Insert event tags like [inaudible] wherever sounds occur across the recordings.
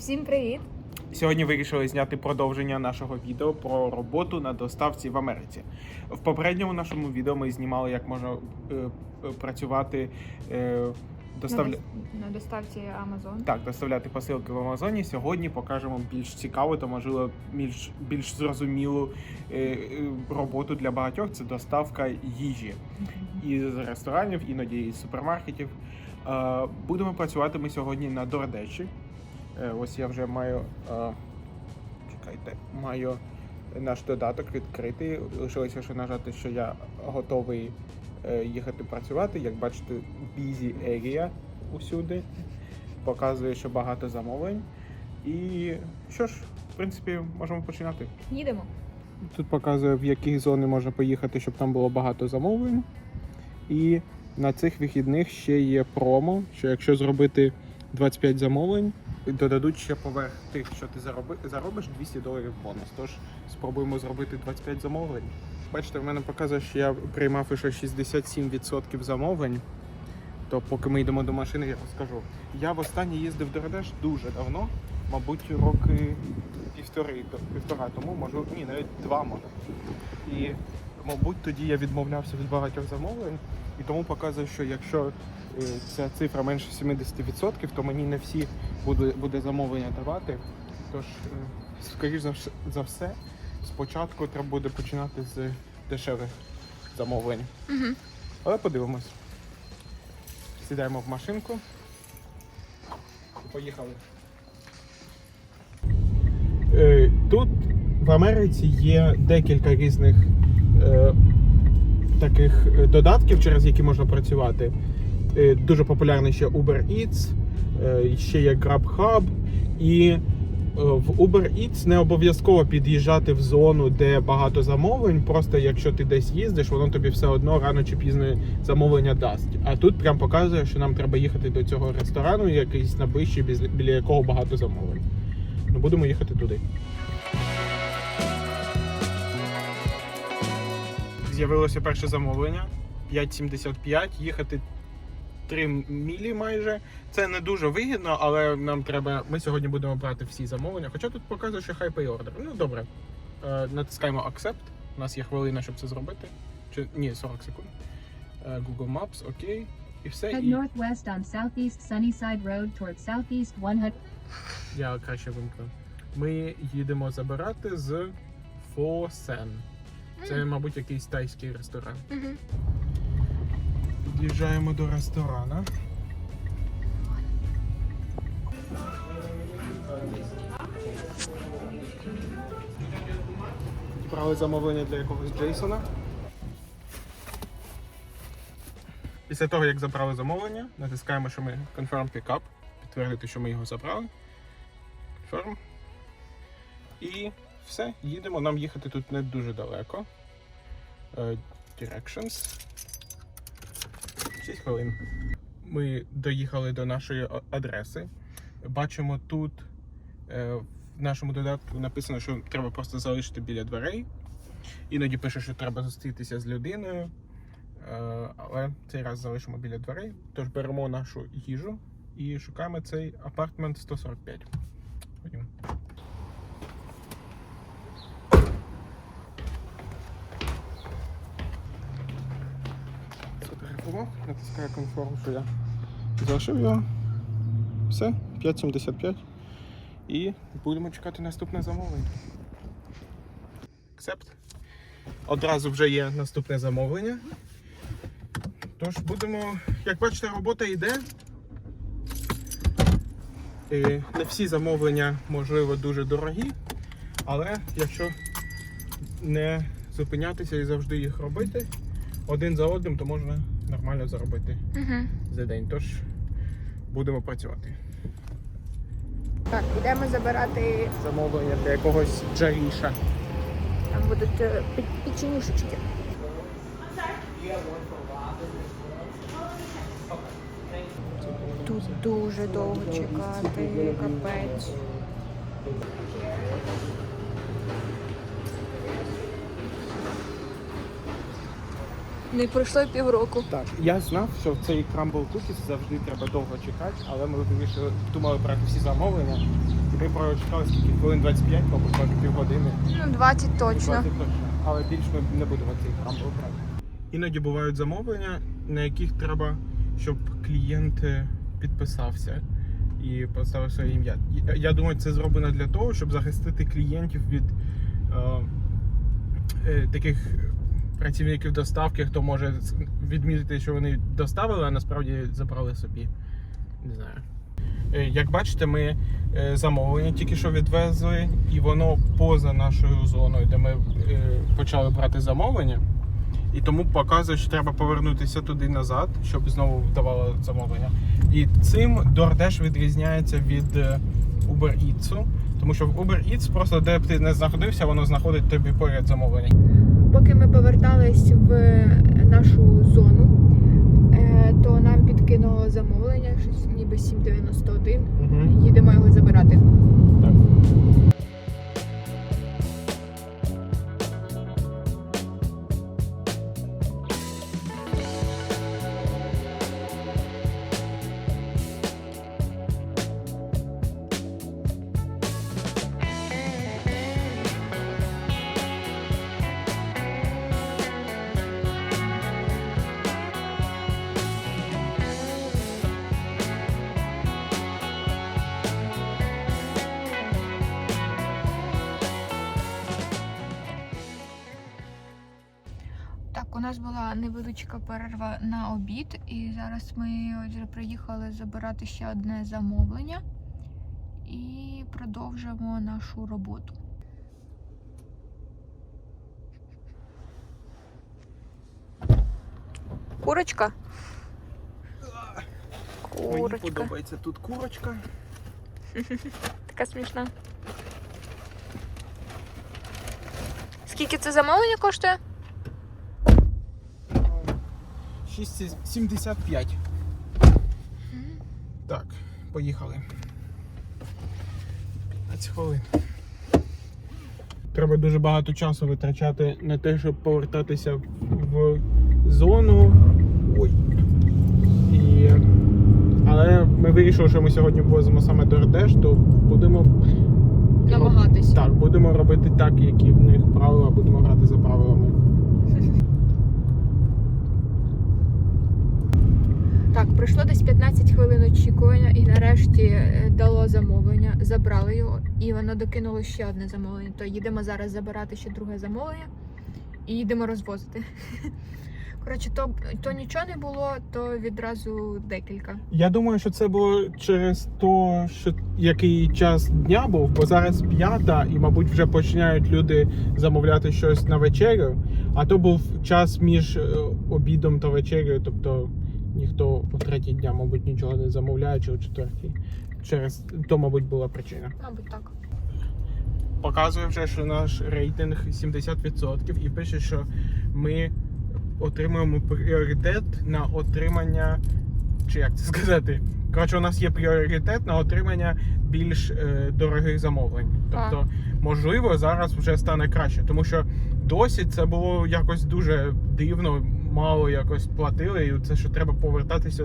Всім привіт! Сьогодні вирішили зняти продовження нашого відео про роботу на доставці в Америці. В попередньому нашому відео ми знімали, як можна е, е, працювати, е, доставля... На, на доставці Amazon. так, доставляти посилки в Амазоні. Сьогодні покажемо більш цікаву та можливо більш, більш зрозумілу е, е, роботу для багатьох. Це доставка їжі із ресторанів, іноді із супермаркетів. Е, Будемо працювати ми сьогодні на DoorDash. Е, Ось я вже маю. е, Чекайте, маю наш додаток відкритий. Лишилося ще нажати, що я готовий е, їхати працювати. Як бачите, busy area усюди. Показує, що багато замовлень. І що ж, в принципі, можемо починати. Їдемо. Тут показує, в які зони можна поїхати, щоб там було багато замовлень. І на цих вихідних ще є промо, що якщо зробити 25 замовлень, додадуть ще поверх тих, що ти зароби, заробиш 200 доларів бонус. Тож спробуємо зробити 25 замовлень. Бачите, в мене показує, що я приймав ще 67% замовлень. То поки ми йдемо до машини, я розкажу. Я востаннє їздив до Радеш дуже давно, мабуть, роки півтори, півтора тому, може, ні, навіть два може. І, мабуть, тоді я відмовлявся від багатьох замовлень, і тому показує, що якщо е, ця цифра менше 70%, то мені не всі буде, буде замовлення давати. Тож, е, скоріш за, все, спочатку треба буде починати з дешевих замовлень. Угу. Але подивимось. Сідаємо в машинку. І поїхали. Е, Тут в Америці є декілька різних таких е, додатків, через які можна працювати. Е, Дуже популярний ще Uber Eats, е, ще є GrabHub. І е, в Uber Eats не обов'язково під'їжджати в зону, де багато замовлень. Просто якщо ти десь їздиш, воно тобі все одно рано чи пізно замовлення дасть. А тут прям показує, що нам треба їхати до цього ресторану, якийсь найближчий, біля якого багато замовлень. Ну будемо їхати туди. З'явилося перше замовлення 5,75, їхати 3 мілі майже. Це не дуже вигідно, але нам треба. Ми сьогодні будемо брати всі замовлення. Хоча тут показує, що high pay order. Ну добре. Е, натискаємо Accept. У нас є хвилина, щоб це зробити. Чи ні, 40 секунд. Е, Google Maps, окей. І все. Head І northwest on Southeast Sunnyside Road towards Southeast 100. я краще вимкну. Ми їдемо забирати з Фосен. Це, мабуть, якийсь тайський ресторан. Угу. Під'їжджаємо до ресторана. Брали замовлення для якогось Джейсона. Після того, як забрали замовлення, натискаємо, що ми Confirm Pickup, підтвердити, що ми його забрали. Confirm. І все, їдемо. Нам їхати тут не дуже далеко. Е, Directions. 6 хвилин. Ми доїхали до нашої адреси. Бачимо тут е, в нашому додатку написано, що треба просто залишити біля дверей. Іноді пише, що треба зустрітися з людиною. Е, але цей раз залишимо біля дверей. Тож беремо нашу їжу і шукаємо цей апартмент 145. Ходімо. Сфотографував, натискаю конформ, що я залишив його. Все, 5,75. І будемо чекати наступне замовлення. Accept. Одразу вже є наступне замовлення. Тож будемо, як бачите, робота йде. І не всі замовлення, можливо, дуже дорогі, але якщо не зупинятися і завжди їх робити, один за одним, то можна нормально заробити Угу. за день. Тож будемо працювати. Так, йдемо забирати. Замовлення для якогось джаріша. Там будуть е, печенюшечки. Тут дуже довго чекати, капець. Не пройшло півроку. Так, я знав, що цей Crumble Cookies завжди треба довго чекати, але ми вирішили, думали брати всі замовлення. І ми прочекали скільки хвилин 25, мабуть, може півгодини. Ну, 20 точно. 20 точно. Але більш ми не будемо цей Crumble брати. Іноді бувають замовлення, на яких треба, щоб клієнт е, підписався і поставив своє ім'я. Я думаю, це зроблено для того, щоб захистити клієнтів від е, е, таких працівників доставки, хто може відмітити, що вони доставили, а насправді забрали собі. Не знаю. Е, Як бачите, ми е, замовлення тільки що відвезли, і воно поза нашою зоною, де ми е, почали брати замовлення. І тому показує, що треба повернутися туди назад, щоб знову вдавало замовлення. І цим DoorDash відрізняється від Uber Eats, тому що в Uber Eats просто де б ти не знаходився, воно знаходить тобі поряд замовлення. Поки ми повертались в нашу зону, е, то нам підкинуло замовлення, щось ніби 791. Угу. Їдемо його забирати. Нас була невеличка перерва на обід, і зараз ми вже приїхали забирати ще одне замовлення і продовжимо нашу роботу. Курочка. Мені подобається тут курочка. [laughs] Така смішна. Скільки це замовлення коштує? 6,75. Так, поїхали. 15 хвилин. Треба дуже багато часу витрачати на те, щоб повертатися в зону. Ой. І... Але ми вирішили, що ми сьогодні возимо саме DoorDash, то будемо Намагатись. так, будемо робити так, які в них правила, будемо грати за правилами. Так, пройшло десь 15 хвилин очікування і нарешті е, дало замовлення, забрали його, і воно докинуло ще одне замовлення. То їдемо зараз забирати ще друге замовлення і їдемо розвозити. [laughs] Коротше, то, то нічого не було, то відразу декілька. Я думаю, що це було через то, що який час дня був, бо зараз п'ята, і, мабуть, вже починають люди замовляти щось на вечерю. А то був час між е, обідом та вечерею, тобто ніхто о третій дня, мабуть, нічого не замовляє, чи о четвертій. Через то, мабуть, була причина. Мабуть, так. Показує вже, що наш рейтинг 70% і пише, що ми отримуємо пріоритет на отримання, чи як це сказати? Коротше, у нас є пріоритет на отримання більш е, дорогих замовлень. Тобто, можливо, зараз вже стане краще, тому що досі це було якось дуже дивно, мало якось платили, і це що треба повертатися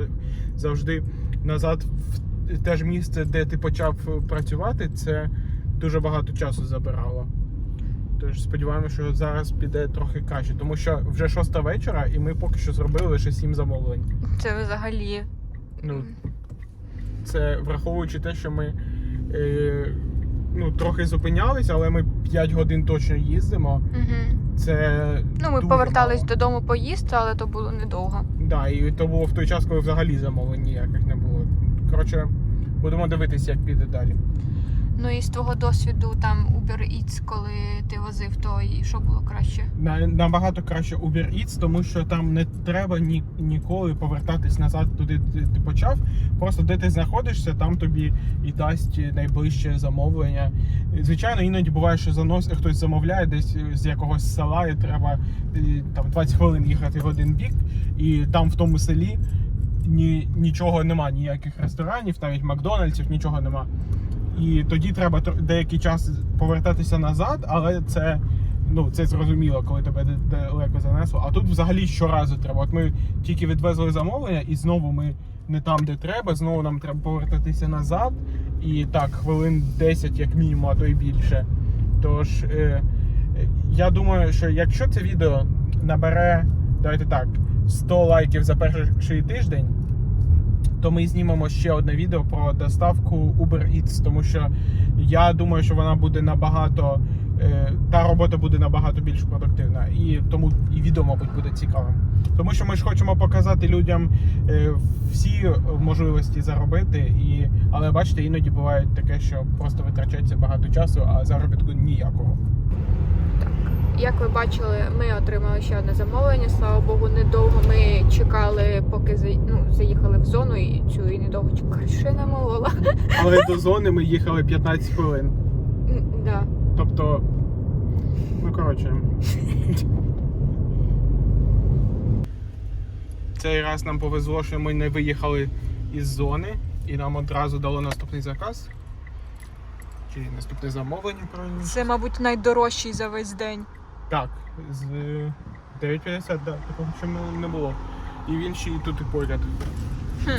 завжди назад в те ж місце, де ти почав працювати, це дуже багато часу забирало. Тож сподіваємося, що зараз піде трохи краще, тому що вже шоста вечора, і ми поки що зробили лише сім замовлень. Це взагалі. Ну, це враховуючи те, що ми е, ну, трохи зупинялися, але ми 5 годин точно їздимо. Угу. Це Ну, ми дуже повертались мало. додому поїсти, але то було недовго. Да, і то було в той час, коли взагалі замовлень ніяких не було. Коротше, будемо дивитися, як піде далі. Ну і з твого досвіду там Uber Eats, коли ти возив, то і що було краще? На- Набагато краще Uber Eats, тому що там не треба ні, ніколи повертатись назад туди, де ти почав. Просто де ти знаходишся, там тобі і дасть найближче замовлення. Звичайно, іноді буває, що занос хтось замовляє десь з якогось села, і треба е, там 20 хвилин їхати в один бік, і там в тому селі ні, нічого нема, ніяких ресторанів, навіть Макдональдсів, нічого нема. І тоді треба деякий час повертатися назад, але це ну це зрозуміло, коли тебе далеко занесло. А тут взагалі щоразу треба. От ми тільки відвезли замовлення, і знову ми не там, де треба. Знову нам треба повертатися назад. І так, хвилин 10, як мінімум, а то й більше. Тож е, я думаю, що якщо це відео набере, давайте так, 100 лайків за перший тиждень, то ми знімемо ще одне відео про доставку Uber Eats, тому що я думаю, що вона буде набагато. е, Та робота буде набагато більш продуктивна, і тому і відео, мабуть, буде цікавим. Тому що ми ж хочемо показати людям е, всі можливості заробити, і але бачите, іноді буває таке, що просто витрачається багато часу, а заробітку ніякого. Як ви бачили, ми отримали ще одне замовлення. Слава Богу, недовго ми чекали, поки ну, заїхали в зону і цю і недовго чекали. Що я намолола. Але до зони ми їхали 15 хвилин. Да. Тобто, ну коротше. Цей раз нам повезло, що ми не виїхали із зони і нам одразу дало наступний заказ. Чи наступне замовлення, правильно? Це, мабуть, найдорожчий за весь день. Так, з е, 9.50, да, такого ще не- було. І він ще і тут і поряд. Хм.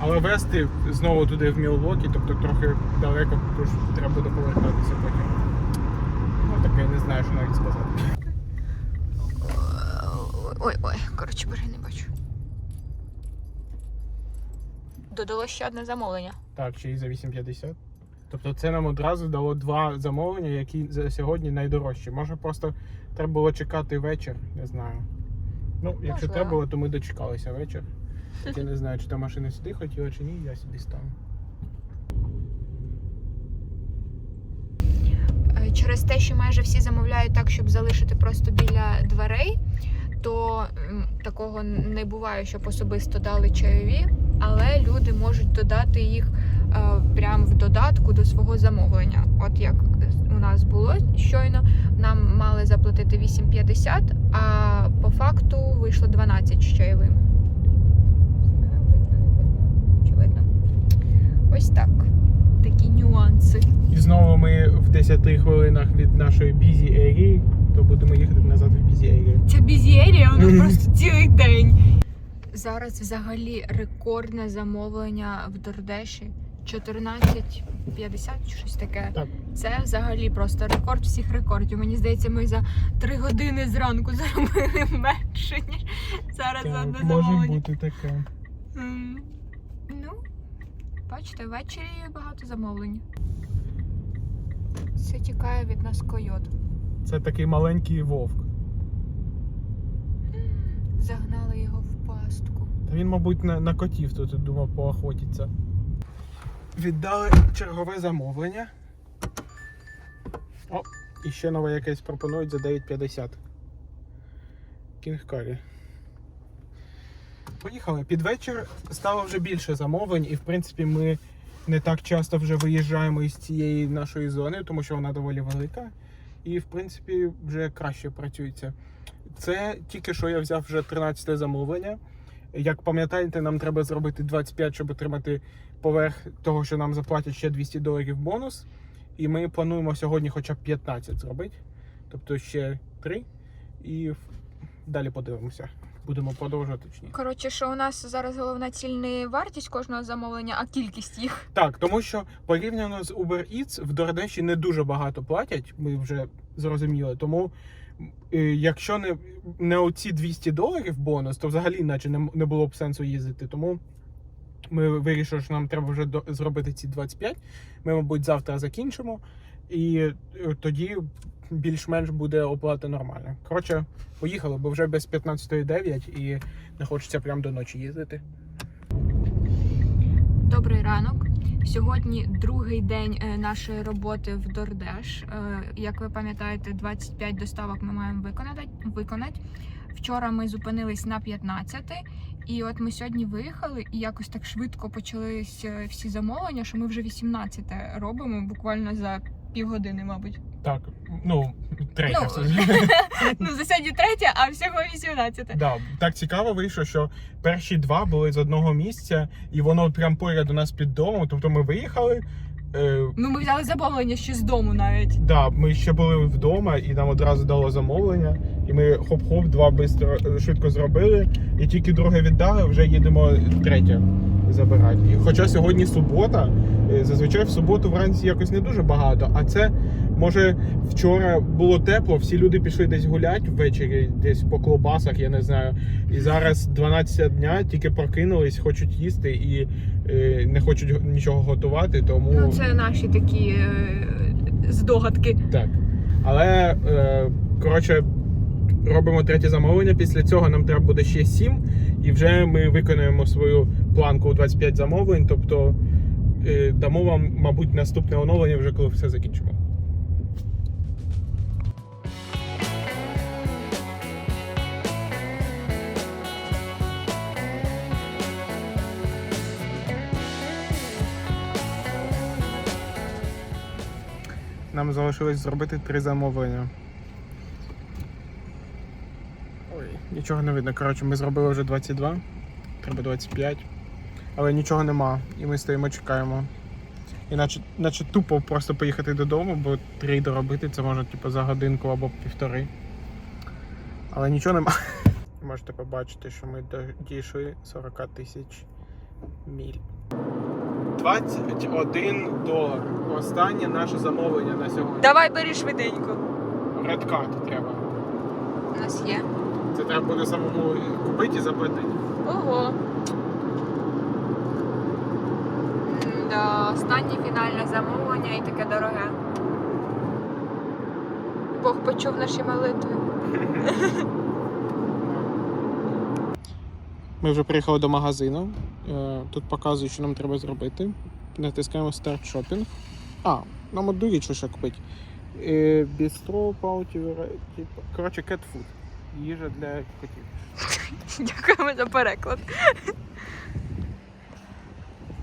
Але вести знову туди в Мілвокі, тобто трохи далеко, тож треба буде повертатися потім. Ну таке, не знаю, що навіть сказати. Ой, ой, коротше, бери, не бачу. Додало ще одне замовлення. Так, ще й за 8,50. Тобто це нам одразу дало два замовлення, які за сьогодні найдорожчі. Може просто треба було чекати вечір, не знаю. Ну, якщо треба було, то ми дочекалися вечір. Я не знаю, чи та машина сюди хотіла, чи ні, я сюди стану. Е, Через те, що майже всі замовляють так, щоб залишити просто біля дверей, то такого не буває, щоб особисто дали чайові, але люди можуть додати їх прямо в додатку до свого замовлення. От як у нас було щойно, нам мали заплатити 8,50, а по факту вийшло 12 з чайовим. Очевидно. Ось так. Такі нюанси. І знову ми в 10 хвилинах від нашої бізі Ері, то будемо їхати назад в бізі Ері. Ця бізєрія, воно просто цілий день. Зараз взагалі рекордне замовлення в Дордеші. 14.50 чи щось таке. Так. Це взагалі просто рекорд всіх рекордів. Мені здається, ми за 3 години зранку [laughs] заробили менше, ніж зараз за одне Так, може замовлення. бути таке. Ну, бачите, ввечері багато замовлень. Це тікає від нас койот. Це такий маленький вовк. Загнали його в пастку. Та він, мабуть, на, на котів тут думав поохотиться. Віддали чергове замовлення. О, і ще нове якесь пропонують за 9,50. Кінг Карі. Поїхали. Під вечір стало вже більше замовлень, і в принципі ми не так часто вже виїжджаємо із цієї нашої зони, тому що вона доволі велика. І в принципі вже краще працюється. Це тільки що я взяв вже 13 замовлення. Як пам'ятаєте, нам треба зробити 25, щоб отримати поверх того, що нам заплатять ще 200 доларів бонус. І ми плануємо сьогодні хоча б 15 зробити. Тобто ще 3. І далі подивимося. Будемо продовжувати чи ні. Коротше, що у нас зараз головна ціль не вартість кожного замовлення, а кількість їх. Так, тому що порівняно з Uber Eats в DoorDash не дуже багато платять, ми вже зрозуміли. Тому е, якщо не, не оці 200 доларів бонус, то взагалі наче не, не було б сенсу їздити. Тому ми вирішили, що нам треба вже зробити ці 25. Ми, мабуть, завтра закінчимо, і е, тоді більш-менш буде оплата нормальна. Коротше, поїхали, бо вже без 15.09 і не хочеться прямо до ночі їздити. Добрий ранок. Сьогодні другий день е, нашої роботи в Дордеш. Е, Як ви пам'ятаєте, 25 доставок ми маємо виконати. Вчора ми зупинились на 15, і от ми сьогодні виїхали і якось так швидко почались е, всі замовлення, що ми вже 18 робимо буквально за півгодини, мабуть. Так, ну, третя. Ну. [laughs] Ну, за сьогодні третя, а всього 18. Да, так цікаво вийшло, що перші два були з одного місця, і воно прям поряд у нас під домом. Тобто ми виїхали, Е, Ну, ми взяли замовлення ще з дому навіть. Да, ми ще були вдома і нам одразу дало замовлення. І ми хоп-хоп, два бистро, швидко зробили. І тільки друге віддали, вже їдемо третє забирати. І хоча сьогодні субота, е, зазвичай в суботу вранці якось не дуже багато. А це може вчора було тепло, всі люди пішли десь гуляти ввечері, десь по клобасах, я не знаю. І зараз 12 дня, тільки прокинулись, хочуть їсти і е, не хочуть нічого готувати. Тому Ну, це наші такі е, здогадки. так. Але е, коротше, робимо третє замовлення. Після цього нам треба буде ще 7, і вже ми виконуємо свою планку у 25 замовлень. Тобто е, дамо вам, мабуть, наступне оновлення вже коли все закінчимо. Нам залишилось зробити три замовлення. Ой, нічого не видно. Коротше, ми зробили вже 22, треба 25. Але нічого нема. І ми стоїмо, чекаємо. І наче, тупо просто поїхати додому, бо три доробити це може типу, за годинку або півтори. Але нічого нема. [laughs] Можете побачити, що ми дійшли 40 тисяч міль. 21 долар. Останнє наше замовлення на сьогодні. Давай бери швиденько. Редкарт треба. У нас є. Це треба буде самому купити і заплатити. Ого. Да, останнє фінальне замовлення і таке дороге. Бог почув наші молитви. Ми вже приїхали до магазину. Е, Тут показує, що нам треба зробити. Натискаємо Start Shopping. А, нам одну річ ще купити. Е, Бістро, пауті, типу. Коротше, food. Їжа для котів. [laughs] Дякуємо за переклад.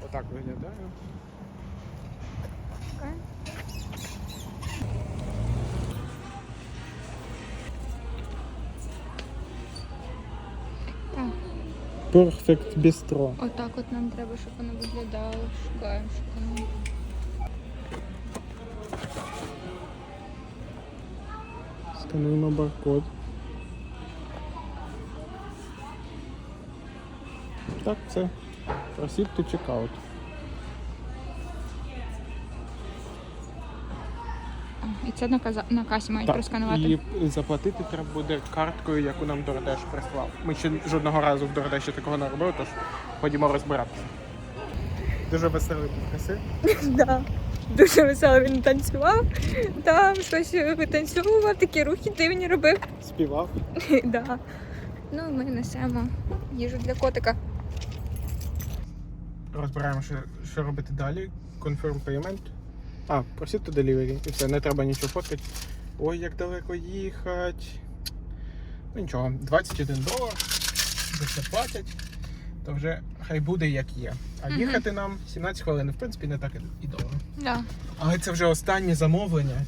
Отак виглядає. Так. Perfect Bistro. Отак от нам треба, щоб воно виглядало. Шукаємо, шукаємо. Встановимо баркод. Так, це. Proceed to checkout. І це на, каза... на касі мають просканувати. і заплатити треба буде карткою, яку нам Дородеш прислав. Ми ще жодного разу в Дородеші такого не робили, тож ходімо розбиратися. Дуже веселий підписи. [laughs] Да. Дуже весело він танцював. Там щось витанцьовував, такі рухи дивні робив. Співав. [laughs] да. Ну, ми несемо їжу для котика. Розбираємо, що, що робити далі. Confirm payment. А, proceed to delivery. І все, не треба нічого фоткати. Ой, як далеко їхати. Ну нічого, 21 долар. За це платять. То вже хай буде як є. А їхати нам 17 хвилин. В принципі, не так і довго. Да. Але це вже останнє замовлення.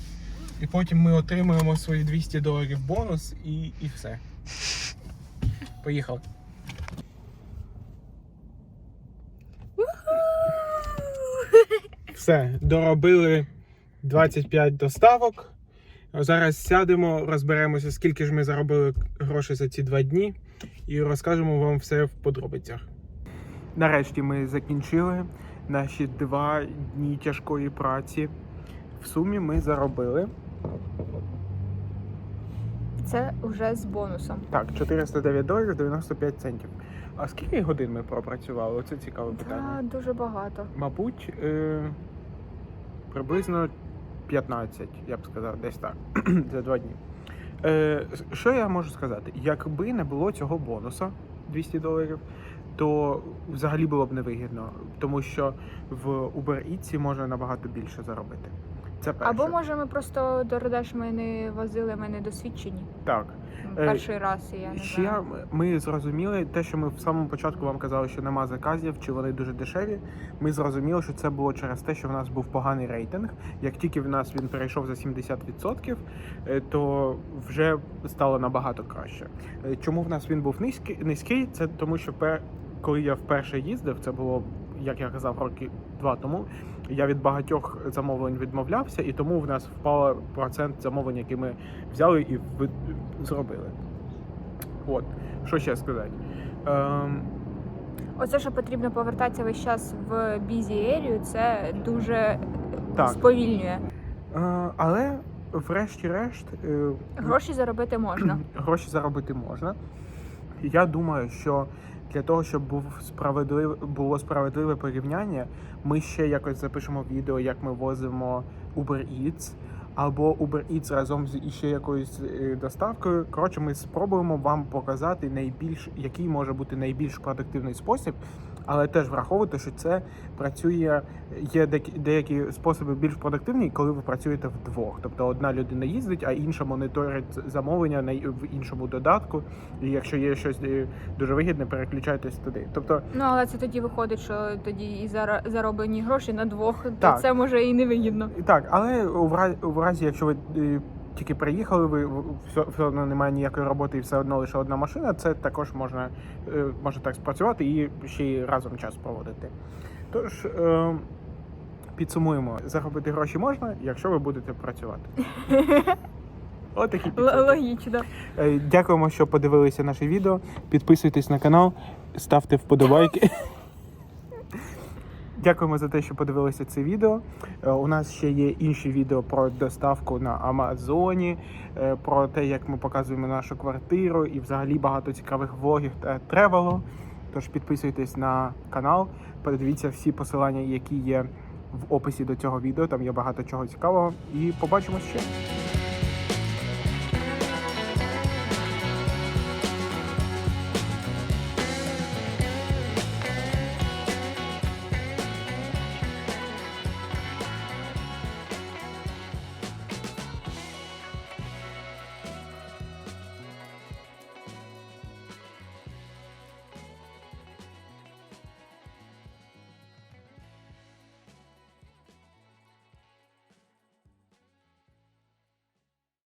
І потім ми отримуємо свої 200 доларів бонус і, і все. Поїхали. Все, доробили 25 доставок. Зараз сядемо, розберемося, скільки ж ми заробили грошей за ці два дні, і розкажемо вам все в подробицях. Нарешті ми закінчили наші два дні тяжкої праці. В сумі ми заробили Це вже з бонусом. так 409 доларів 95 центів. А скільки годин ми пропрацювали? Оце цікаве питання. Да, дуже багато. Мабуть, е, приблизно 15, я б сказав, десь так, [clears throat] за два дні. Е, що я можу сказати? Якби не було цього бонуса 200 доларів, то взагалі було б невигідно, тому що в Uber Eats можна набагато більше заробити. Це перше. Або може ми просто до Родеш ми не возили, ми не досвідчені. Так. Е, Перший раз я не Ще знаю. ми зрозуміли те, що ми в самому початку вам казали, що нема заказів, чи вони дуже дешеві. Ми зрозуміли, що це було через те, що в нас був поганий рейтинг. Як тільки в нас він перейшов за 70%, е, то вже стало набагато краще. Е, Чому в нас він був низький? Низький, це тому, що. Коли я вперше їздив, це було. Як я казав, роки два тому, Я від багатьох замовлень відмовлявся, і тому в нас впав процент замовлень, які ми взяли і зробили. От, що ще сказати? Ем, Оце, що потрібно повертатися весь час в бізі ерію, це дуже Так. сповільнює. е, але, врешті-решт, е, Гроші заробити можна. [clears throat] гроші заробити можна. Я думаю, що для того, щоб був справедлив, було справедливе порівняння, ми ще якось запишемо відео, як ми возимо Uber Eats, або Uber Eats разом з іще якоюсь е, доставкою. Коротше, ми спробуємо вам показати найбільш, який може бути найбільш продуктивний спосіб. Але теж враховуйте, що це працює. Є деякі- способи більш продуктивні, коли ви працюєте вдвох. Тобто одна людина їздить, а інша моніторить замовлення в іншому додатку. І якщо є щось е, дуже вигідне, переключайтесь туди. Тобто, Ну але це тоді виходить, що тоді і зароблені гроші на двох, Так. то це може і невигідно. і так, але в разі якщо ви е, тільки приїхали, ви все, все одно немає ніякої роботи і все одно лише одна машина, це також можна е, може так спрацювати і ще й разом час проводити. Тож. Е, Підсумуємо, заробити гроші можна, якщо ви будете працювати. [laughs] Отакі Л- логічно. Е, Дякуємо, що подивилися наше відео. Підписуйтесь на канал, ставте вподобайки. [laughs] Дякуємо за те, що подивилися це відео. Е, У нас ще є інші відео про доставку на Амазоні, е, про те, як ми показуємо нашу квартиру і взагалі багато цікавих влогів та тревелу. Тож підписуйтесь на канал, подивіться всі посилання, які є в описі до цього відео. Там є багато чого цікавого. І побачимось ще.